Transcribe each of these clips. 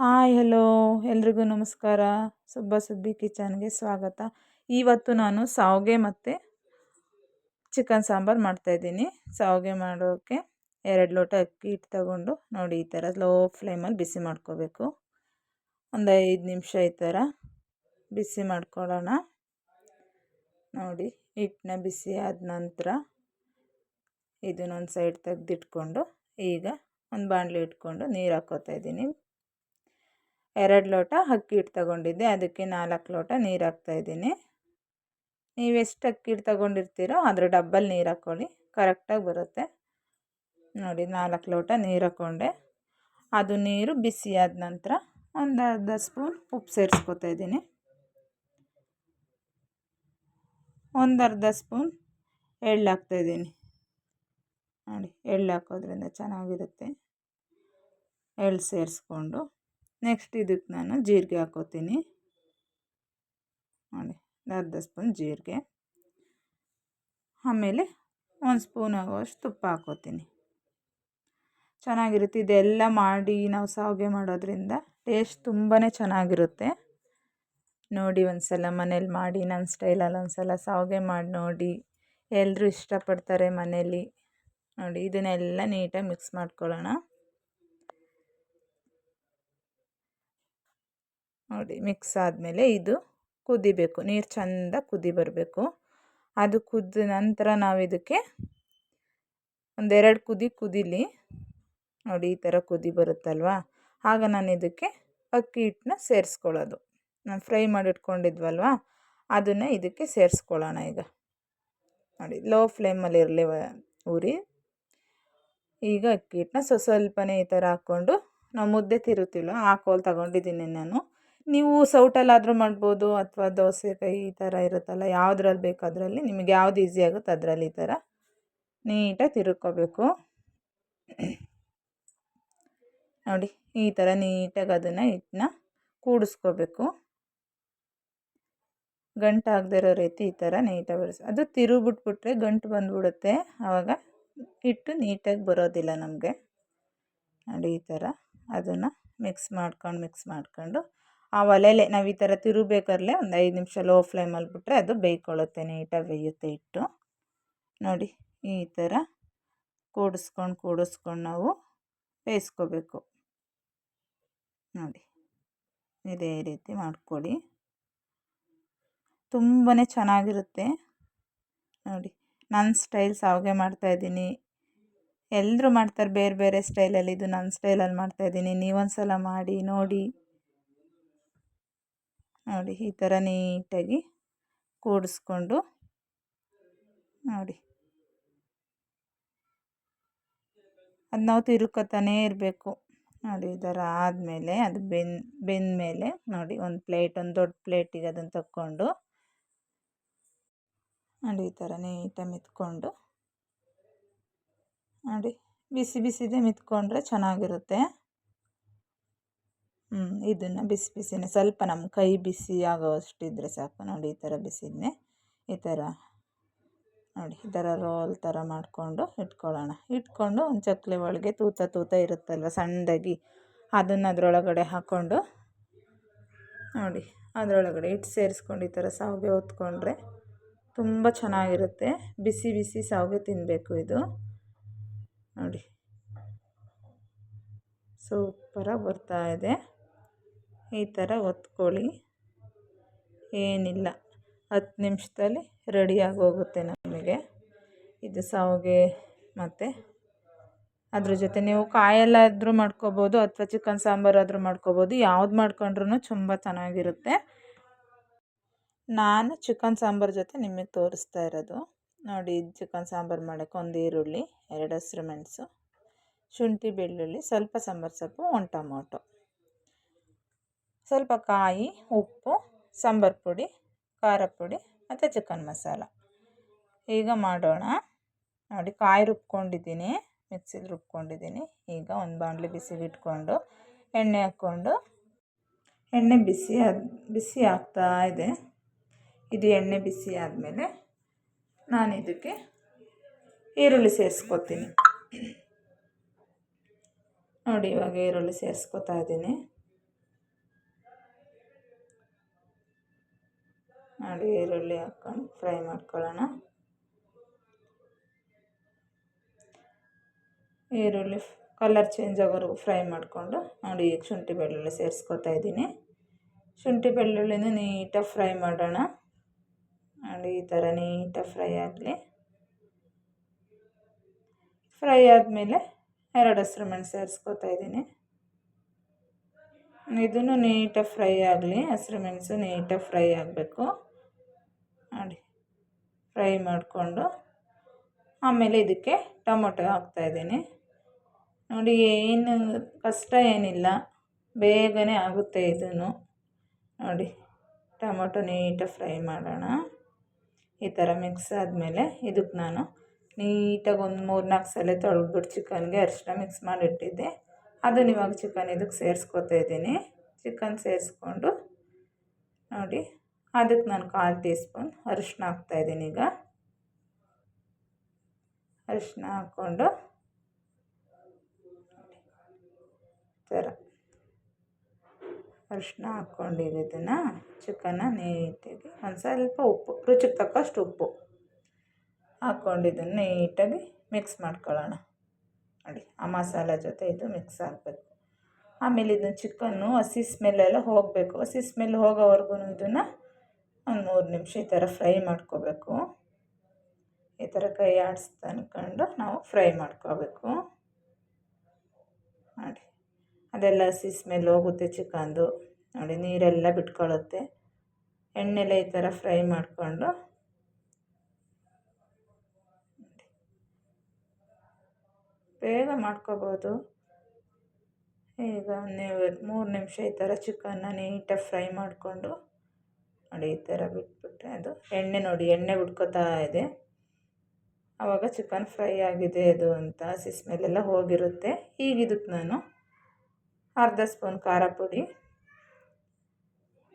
Hi, hello. ಎಲ್ರಿಗೂ ನಮಸ್ಕಾರ. ಸುಬ್ಬ ಸುಬ್ಬಿ ಕಿಚನ್ಗೆ ಸ್ವಾಗತ. ಇವತ್ತು ನಾನು ಸಾವಿಗೆ ಮತ್ತು ಚಿಕನ್ ಸಾಂಬಾರು ಮಾಡ್ತಾಯಿದ್ದೀನಿ ಸಾವಿಗೆ ಮಾಡೋಕ್ಕೆ ಎರಡು ಲೋಟ ಅಕ್ಕಿ ಹಿಟ್ಟು ತಗೊಂಡು ನೋಡಿ ಈ ಥರ ಲೋ ಫ್ಲೇಮಲ್ಲಿ ಬಿಸಿ ಮಾಡ್ಕೋಬೇಕು. ಒಂದು ಐದು ನಿಮಿಷ ಈ ಥರ ಬಿಸಿ ಮಾಡ್ಕೊಳ್ಳೋಣ. ನೋಡಿ, ಹಿಟ್ಟನ್ನ ಬಿಸಿ ಆದ ನಂತರ ಇದನ್ನೊಂದು ಸೈಡ್ ತೆಗೆದಿಟ್ಕೊಂಡು ಈಗ ಒಂದು ಬಾಣಲಿ ಇಟ್ಕೊಂಡು ನೀರು ಹಾಕ್ಕೋತಾ ಇದ್ದೀನಿ. ಎರಡು ಲೋಟ ಅಕ್ಕಿ ಹಿಟ್ಟು ತಗೊಂಡಿದ್ದೆ. ಅದಕ್ಕೆ ನಾಲ್ಕು ಲೋಟ ನೀರು ಹಾಕ್ತಾಯಿದ್ದೀನಿ ನೀವು ಎಷ್ಟು ಅಕ್ಕಿ ಹಿಟ್ಟು ತಗೊಂಡಿರ್ತೀರೋ ಅದರ ಡಬ್ಬಲ್ ನೀರು ಹಾಕ್ಕೊಳ್ಳಿ. ಕರೆಕ್ಟಾಗಿ ಬರುತ್ತೆ. ನೋಡಿ, ನಾಲ್ಕು ಲೋಟ ನೀರು ಹಾಕ್ಕೊಂಡೆ. ಅದು ನೀರು ಬಿಸಿಯಾದ ನಂತರ ಒಂದು ಅರ್ಧ ಸ್ಪೂನ್ ಉಪ್ಪು ಸೇರಿಸ್ಕೊತಾ ಇದ್ದೀನಿ. ಒಂದು ಅರ್ಧ ಸ್ಪೂನ್ ಎಳ್ಳು ಹಾಕ್ತಾಯಿದ್ದೀನಿ ನೋಡಿ, ಎಳ್ಳು ಹಾಕೋದ್ರಿಂದ ಚೆನ್ನಾಗಿರುತ್ತೆ. ಎಳ್ಳು ಸೇರಿಸ್ಕೊಂಡು ನೆಕ್ಸ್ಟ್ ಇದಕ್ಕೆ ನಾನು ಜೀರಿಗೆ ಹಾಕೋತೀನಿ. ನೋಡಿ ಅರ್ಧ ಸ್ಪೂನ್ ಜೀರಿಗೆ. ಆಮೇಲೆ ಒಂದು ಸ್ಪೂನ್ ಆಗುವಷ್ಟು ತುಪ್ಪ ಹಾಕೋತೀನಿ. ಚೆನ್ನಾಗಿರುತ್ತೆ, ಇದೆಲ್ಲ ಮಾಡಿ ನಾವು ಸಾವಿಗೆ ಮಾಡೋದ್ರಿಂದ ಟೇಸ್ಟ್ ತುಂಬಾ ಚೆನ್ನಾಗಿರುತ್ತೆ. ನೋಡಿ ಒಂದು ಸಲ ಮನೇಲಿ ಮಾಡಿ ನನ್ನ ಸ್ಟೈಲಲ್ಲಿ ಒಂದು ಸಲ ಸಾವಿಗೆ ಮಾಡಿ ನೋಡಿ. ಎಲ್ಲರೂ ಇಷ್ಟಪಡ್ತಾರೆ ಮನೇಲಿ. ನೋಡಿ, ಇದನ್ನೆಲ್ಲ ನೀಟಾಗಿ ಮಿಕ್ಸ್ ಮಾಡ್ಕೊಳ್ಳೋಣ. ನೋಡಿ ಮಿಕ್ಸ್ ಆದಮೇಲೆ ಇದು ಕುದಿಬೇಕು. ನೀರು ಚೆಂದ ಕುದಿ ಬರಬೇಕು. ಅದು ಕುದ್ದ ನಂತರ ನಾವು ಇದಕ್ಕೆ ಒಂದೆರಡು ಕುದಿ ಕುದಿಲಿ, ನೋಡಿ ಈ ಥರ ಕುದಿ ಬರುತ್ತಲ್ವಾ? ಆಗ ನಾನು ಇದಕ್ಕೆ ಅಕ್ಕಿ ಹಿಟ್ಟನ್ನ ಸೇರಿಸ್ಕೊಳ್ಳೋದು. ನಾನು ಫ್ರೈ ಮಾಡಿಟ್ಕೊಂಡಿದ್ವಲ್ವ? ಅದನ್ನು ಇದಕ್ಕೆ ಸೇರಿಸ್ಕೊಳ್ಳೋಣ ಈಗ. ನೋಡಿ, ಲೋ ಫ್ಲೇಮಲ್ಲಿ ಇರಲಿ ಉರಿ ಈಗ ಅಕ್ಕಿ ಹಿಟ್ಟನ್ನ ಸ್ವಸ್ವಲ್ಪನೇ ಈ ಥರ ಹಾಕ್ಕೊಂಡು ನಾವು ಮುದ್ದೆ ತಿರುತ್ತೀವಲ್ಲ ಆ ಕೋಲ್ ತಗೊಂಡಿದ್ದೀನಿ ನಾನು. ನೀವು ಸೌಟಲ್ಲಾದರೂ ಮಾಡ್ಬೋದು ಅಥವಾ ದೋಸೆಕಾಯಿ ಈ ಥರ ಇರುತ್ತಲ್ಲ, ಯಾವುದ್ರಲ್ಲಿ ಬೇಕು ಅದರಲ್ಲಿ, ನಿಮಗೆ ಯಾವ್ದು ಈಸಿ ಆಗುತ್ತೆ ಅದರಲ್ಲಿ ಈ ಥರ ನೀಟಾಗಿ ತಿರುಕೋಬೇಕು. ನೋಡಿ, ಈ ಥರ ನೀಟಾಗಿ ಅದನ್ನು ಹಿಟ್ಟನ್ನ ಕೂಡಿಸ್ಕೋಬೇಕು. ಗಂಟು ಆಗದಿರೋ ರೀತಿ ಈ ಥರ ನೀಟಾಗಿ ಬರೆಸಿ ಅದು ತಿರುಗಿಬಿಟ್ಬಿಟ್ರೆ ಗಂಟು ಬಂದುಬಿಡುತ್ತೆ. ಆವಾಗ ಹಿಟ್ಟು ನೀಟಾಗಿ ಬರೋದಿಲ್ಲ ನಮಗೆ. ನೋಡಿ, ಈ ಥರ ಅದನ್ನು ಮಿಕ್ಸ್ ಮಾಡ್ಕೊಂಡು ಮಿಕ್ಸ್ ಮಾಡ್ಕೊಂಡು ಆ ಒಲೆಯಲ್ಲೇ ನಾವು ಈ ಥರ ತಿರುಗಬೇಕಾದ್ರೆ ಒಂದು ಐದು ನಿಮಿಷ ಲೋ ಫ್ಲೇಮಲ್ಲಿ ಬಿಟ್ಟರೆ ಅದು ಬೇಯ್ಕೊಳ್ಳುತ್ತೆ ನೀಟಾಗಿ ಬೇಯುತ್ತೆ ಹಿಟ್ಟು. ನೋಡಿ ಈ ಥರ ಕೂಡಿಸ್ಕೊಂಡು ಕೂಡಿಸ್ಕೊಂಡು ನಾವು ಬೇಯಿಸ್ಕೋಬೇಕು. ನೋಡಿ ಇದೇ ರೀತಿ ಮಾಡಿಕೊಡಿ. ತುಂಬಾ ಚೆನ್ನಾಗಿರುತ್ತೆ. ನೋಡಿ ನನ್ನ ಸ್ಟೈಲ್ ಸಾವಿಗೆ ಮಾಡ್ತಾಯಿದ್ದೀನಿ ಎಲ್ಲರೂ ಮಾಡ್ತಾರೆ ಬೇರೆ ಬೇರೆ ಸ್ಟೈಲಲ್ಲಿ, ಇದು ನನ್ನ ಸ್ಟೈಲಲ್ಲಿ ಮಾಡ್ತಾಯಿದ್ದೀನಿ ನೀವೊಂದು ಸಲ ಮಾಡಿ, ನೋಡಿ. ನೋಡಿ, ಈ ಥರ ನೀಟಾಗಿ ಕೂಡಿಸ್ಕೊಂಡು ನೋಡಿ. ಅದು ನಾವು ತಿರುಕೋತಾನೇ ಇರಬೇಕು. ನೋಡಿ, ಈ ಥರ ಆದಮೇಲೆ ಅದು ಬೆಂದ ಬೆಂದ ಮೇಲೆ ನೋಡಿ, ಒಂದು ಪ್ಲೇಟ್, ಒಂದು ದೊಡ್ಡ ಪ್ಲೇಟಿಗೆ ಅದನ್ನು ತಕ್ಕೊಂಡು ನೋಡಿ, ಈ ಥರ ನೀಟಾಗಿ ಮಿತ್ಕೊಂಡು ನೋಡಿ, ಬಿಸಿ ಬಿಸಿದೇ ಮಿತ್ಕೊಂಡ್ರೆ ಚೆನ್ನಾಗಿರುತ್ತೆ. ಇದನ್ನು ಬಿಸಿ ಬಿಸಿನೆ ಸ್ವಲ್ಪ ನಮ್ಮ ಕೈ ಬಿಸಿ ಆಗೋವಷ್ಟಿದ್ರೆ ಸಾಕು. ನೋಡಿ, ಈ ಥರ ಬಿಸಿದನ್ನೇ ಈ ಥರ ನೋಡಿ, ಈ ಥರ ರೋಲ್ ಥರ ಮಾಡಿಕೊಂಡು ಇಟ್ಕೊಳ್ಳೋಣ. ಇಟ್ಕೊಂಡು ಒಂದು ಚಕ್ಕಲಿ ಒಳಗೆ ತೂತ ತೂತ ಇರುತ್ತಲ್ವ, ಸಣ್ಣದಾಗಿ. ಅದನ್ನು ಅದರೊಳಗಡೆ ಹಾಕ್ಕೊಂಡು ನೋಡಿ, ಅದರೊಳಗಡೆ ಹಿಟ್ಟು ಸೇರಿಸ್ಕೊಂಡು ಈ ಥರ ಸಾವಿಗೆ ಹೊತ್ಕೊಂಡ್ರೆ ತುಂಬ ಚೆನ್ನಾಗಿರುತ್ತೆ. ಬಿಸಿ ಬಿಸಿ ಸಾವಿಗೆ ತಿನ್ನಬೇಕು ಇದು. ನೋಡಿ. ಸೂಪರಾಗಿ ಬರ್ತಾಯಿದೆ ಈ ಥರ ಒತ್ಕೊಳ್ಳಿ ಏನಿಲ್ಲ. ಹತ್ತು ನಿಮಿಷದಲ್ಲಿ ರೆಡಿಯಾಗಿ ಹೋಗುತ್ತೆ ನಮಗೆ. ಇದು ಶಾವ್ಗೆ ಮತ್ತು ಅದ್ರ ಜೊತೆ ನೀವು ಕಾಯಲ್ಲಾದರೂ ಮಾಡ್ಕೋಬೋದು ಅಥವಾ ಚಿಕನ್ ಸಾಂಬಾರಾದರೂ ಮಾಡ್ಕೋಬೋದು. ಯಾವ್ದು ಮಾಡ್ಕೊಂಡ್ರೂ ತುಂಬ ಚೆನ್ನಾಗಿರುತ್ತೆ. ನಾನು ಚಿಕನ್ ಸಾಂಬಾರು ಜೊತೆ ನಿಮಗೆ ತೋರಿಸ್ತಾ ಇರೋದು. ನೋಡಿ ಚಿಕನ್ ಸಾಂಬಾರು ಮಾಡೋಕ್ಕೆ ಒಂದು ಈರುಳ್ಳಿ, ಎರಡು ಹಸಿರು ಮೆಣಸು, ಶುಂಠಿ ಬೆಳ್ಳುಳ್ಳಿ, ಸ್ವಲ್ಪ ಸಾಂಬಾರು ಸೊಪ್ಪು, ಒಂದು ಟೊಮೊಟೊ. ಸ್ವಲ್ಪ ಕಾಯಿ, ಉಪ್ಪು, ಸಾಂಬಾರು ಪುಡಿ, ಖಾರ ಪುಡಿ ಮತ್ತು ಚಿಕನ್ ಮಸಾಲ. ಈಗ ಮಾಡೋಣ. ನೋಡಿ ಕಾಯಿ ರುಬ್ಕೊಂಡಿದ್ದೀನಿ, ಮಿಕ್ಸಿಲಿ ರುಬ್ಕೊಂಡಿದ್ದೀನಿ. ಈಗ ಒಂದು ಬಾಣಲಿ ಬಿಸಿಗೆ ಇಟ್ಕೊಂಡು ಎಣ್ಣೆ ಹಾಕ್ಕೊಂಡು ಎಣ್ಣೆ ಬಿಸಿ ಅದು ಬಿಸಿ ಆಗ್ತಾ ಇದೆ. ಇದು ಎಣ್ಣೆ ಬಿಸಿ ಆದಮೇಲೆ ನಾನು ಇದಕ್ಕೆ ಈರುಳ್ಳಿ ಸೇರಿಸ್ಕೊತೀನಿ. ನೋಡಿ ಇವಾಗ ಈರುಳ್ಳಿ ಸೇರಿಸ್ಕೊತಾ ಇದ್ದೀನಿ. ನೋಡಿ ಈರುಳ್ಳಿ ಹಾಕ್ಕೊಂಡು ಫ್ರೈ ಮಾಡ್ಕೊಳ್ಳೋಣ. ಈರುಳ್ಳಿ ಕಲರ್ ಚೇಂಜ್ ಆಗೋವರೆಗೂ ಫ್ರೈ ಮಾಡಿಕೊಂಡು ನೋಡಿ ಈಗ ಶುಂಠಿ ಬೆಳ್ಳುಳ್ಳಿ ಸೇರಿಸ್ಕೊತಾ ಇದ್ದೀನಿ. ಶುಂಠಿ ಬೆಳ್ಳುಳ್ಳಿನ ನೀಟಾಗಿ ಫ್ರೈ ಮಾಡೋಣ. ನೋಡಿ ಈ ಥರ ನೀಟಾಗಿ ಫ್ರೈ ಆಗಲಿ. ಫ್ರೈ ಆದಮೇಲೆ ಎರಡು ಹಸಿರು ಮೆಣಸು ಸೇರಿಸ್ಕೊತಾ ಇದ್ದೀನಿ. ಇದನ್ನು ನೀಟಾಗಿ ಫ್ರೈ ಆಗಲಿ. ಹಸಿರು ಮೆಣಸು ನೀಟಾಗಿ ಫ್ರೈ ಆಗಬೇಕು. ಫ್ರೈ ಮಾಡಿಕೊಂಡು ಆಮೇಲೆ ಇದಕ್ಕೆ ಟೊಮೊಟೊ ಹಾಕ್ತಾಯಿದ್ದೀನಿ ನೋಡಿ, ಏನು ಕಷ್ಟ ಏನಿಲ್ಲ. ಬೇಗನೆ ಆಗುತ್ತೆ ಇದನ್ನು. ನೋಡಿ, ಟೊಮೊಟೊ ನೀಟಾಗಿ ಫ್ರೈ ಮಾಡೋಣ. ಈ ಥರ ಮಿಕ್ಸ್ ಆದಮೇಲೆ ಇದಕ್ಕೆ ನಾನು ನೀಟಾಗಿ ಒಂದು ಮೂರು ನಾಲ್ಕು ಸಲ ತೊಳೆದ್ಬಿಟ್ಟು ಚಿಕನ್ಗೆ ಅರಿಶಿನ ಮಿಕ್ಸ್ ಮಾಡಿಟ್ಟಿದ್ದೆ. ಅದನ್ನು ಇವಾಗ ಚಿಕನ್ ಇದಕ್ಕೆ ಸೇರಿಸ್ಕೊತಾ ಇದ್ದೀನಿ. ಚಿಕನ್ ಸೇರಿಸ್ಕೊಂಡು ನೋಡಿ ಅದಕ್ಕೆ ನಾನು ಕಾಲು ಟೀ ಸ್ಪೂನ್ ಅರಿಶಿನ ಹಾಕ್ತಾಯಿದ್ದೀನಿ ಈಗ. ಅರಿಶಿನ ಹಾಕ್ಕೊಂಡು ಥರ ಅರಿಶಿನ ಹಾಕ್ಕೊಂಡಿದ್ದನ್ನು ಚಿಕನ್ನ ನೀಟಾಗಿ ಒಂದು ಸ್ವಲ್ಪ ಉಪ್ಪು, ರುಚಿಗೆ ತಕ್ಕಷ್ಟು ಉಪ್ಪು ಹಾಕ್ಕೊಂಡಿದ್ದನ್ನು ನೀಟಾಗಿ ಮಿಕ್ಸ್ ಮಾಡ್ಕೊಳ್ಳೋಣ. ನೋಡಿ, ಆ ಮಸಾಲೆ ಜೊತೆ ಇದು ಮಿಕ್ಸ್ ಆಗಬೇಕು. ಆಮೇಲೆ ಇದನ್ನು ಚಿಕನ್ನು ಹಸಿ ಸ್ಮೆಲ್ಲೆಲ್ಲ ಹೋಗಬೇಕು. ಹಸಿ ಸ್ಮೆಲ್ ಹೋಗೋವರೆಗೂ ಇದನ್ನು ಒಂದು ಮೂರು ನಿಮಿಷ ಈ ಥರ ಫ್ರೈ ಮಾಡ್ಕೋಬೇಕು. ಈ ಥರ ಕೈ ಆಡಿಸ್ತಾ ಅಂದ್ಕೊಂಡು ನಾವು ಫ್ರೈ ಮಾಡ್ಕೋಬೇಕು. ನೋಡಿ, ಅದೆಲ್ಲ ಹಸಿ ಸ್ಮೆಲ್ ಹೋಗುತ್ತೆ ಚಿಕನ್ದು. ನೋಡಿ, ನೀರೆಲ್ಲ ಬಿಟ್ಕೊಳ್ಳುತ್ತೆ ಎಣ್ಣೆಲ್ಲ ಈ ಥರ ಫ್ರೈ ಮಾಡಿಕೊಂಡು. ಬೇಗ ಮಾಡ್ಕೋಬೋದು. ಈಗ ನೀವು ಮೂರು ನಿಮಿಷ ಈ ಥರ ಚಿಕನ್ನ ನೀಟಾಗಿ ಫ್ರೈ ಮಾಡಿಕೊಂಡು ನೋಡಿ, ಈ ಥರ ಬಿಟ್ಬಿಟ್ರೆ ಅದು ಎಣ್ಣೆ ನೋಡಿ, ಎಣ್ಣೆ ಬಿಟ್ಕೋತಾ ಇದೆ. ಆವಾಗ ಚಿಕನ್ ಫ್ರೈ ಆಗಿದೆ ಅದು ಅಂತ ಹಸಿ ಸ್ಮೆಲ್ಲೆಲ್ಲ ಹೋಗಿರುತ್ತೆ. ಈಗ ಇದಕ್ಕೆ ನಾನು ಅರ್ಧ ಸ್ಪೂನ್ ಖಾರ ಪುಡಿ,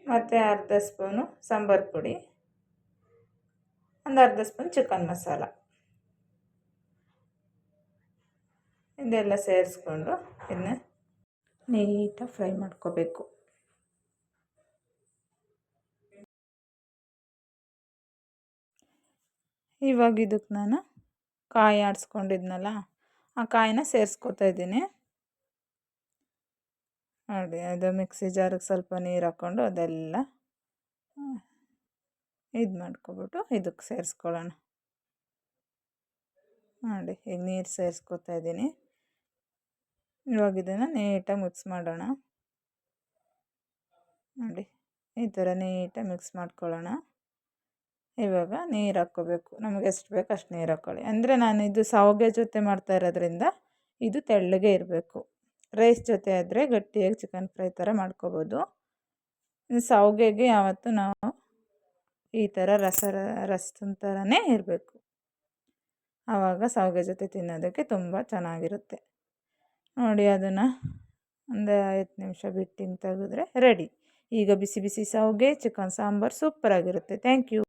ಮತ್ತು ಅರ್ಧ ಸ್ಪೂನು ಸಾಂಬಾರು ಪುಡಿ, ಒಂದು ಅರ್ಧ ಸ್ಪೂನ್ ಚಿಕನ್ ಮಸಾಲ. ಇದೆಲ್ಲ ಸೇರಿಸ್ಕೊಂಡು ಇದನ್ನ ನೀಟಾಗಿ ಫ್ರೈ ಮಾಡ್ಕೋಬೇಕು. ಇವಾಗ ಇದಕ್ಕೆ ನಾನು ಕಾಯಿ ಆಡಿಸ್ಕೊಂಡಿದ್ನಲ್ಲ, ಆ ಕಾಯಿನ ಸೇರಿಸ್ಕೊತಾ ಇದ್ದೀನಿ. ನೋಡಿ, ಅದು ಮಿಕ್ಸಿ ಜಾರಿಗೆ ಸ್ವಲ್ಪ ನೀರು ಹಾಕ್ಕೊಂಡು ಅದೆಲ್ಲ ಇದು ಮಾಡ್ಕೊಬಿಟ್ಟು ಇದಕ್ಕೆ ಸೇರಿಸ್ಕೊಳ್ಳೋಣ. ನೋಡಿ, ಈಗ ನೀರು ಸೇರಿಸ್ಕೊತಾ ಇದ್ದೀನಿ. ಇವಾಗ ಇದನ್ನು ನೀಟಾಗಿ ಮಿಕ್ಸ್ ಮಾಡೋಣ. ನೋಡಿ, ಈ ಥರ ನೀಟಾಗಿ ಮಿಕ್ಸ್ ಮಾಡ್ಕೊಳ್ಳೋಣ. ಇವಾಗ ನೀರು ಹಾಕ್ಕೋಬೇಕು ನಮಗೆ ಎಷ್ಟು ಬೇಕು ಅಷ್ಟು ನೀರು ಹಾಕ್ಕೊಳ್ಳಿ ಅಂದರೆ ನಾನು ಇದು ಸಾವಿಗೆ ಜೊತೆ ಮಾಡ್ತಾ ಇರೋದ್ರಿಂದ ಇದು ತೆಳ್ಳಗೆ ಇರಬೇಕು. ರೈಸ್ ಜೊತೆ ಆದರೆ ಗಟ್ಟಿಯಾಗಿ ಚಿಕನ್ ಫ್ರೈ ಥರ ಮಾಡ್ಕೋಬೋದು. ಸಾವಿಗೆಗೆ ಯಾವತ್ತೂ ನಾವು ಈ ಥರ ರಸ ರಸದ ಥರನೇ ಇರಬೇಕು. ಆವಾಗ ಸಾವಿಗೆ ಜೊತೆ ತಿನ್ನೋದಕ್ಕೆ ತುಂಬ ಚೆನ್ನಾಗಿರುತ್ತೆ. ನೋಡಿ ಅದನ್ನು ಒಂದು ಐದು ನಿಮಿಷ ಬಿಟ್ಟು ತೆಗೆದ್ರೆ ರೆಡಿ ಈಗ ಬಿಸಿ ಬಿಸಿ ಸಾವಿಗೆ ಚಿಕನ್ ಸಾಂಬಾರು ಸೂಪರಾಗಿರುತ್ತೆ ಥ್ಯಾಂಕ್ ಯು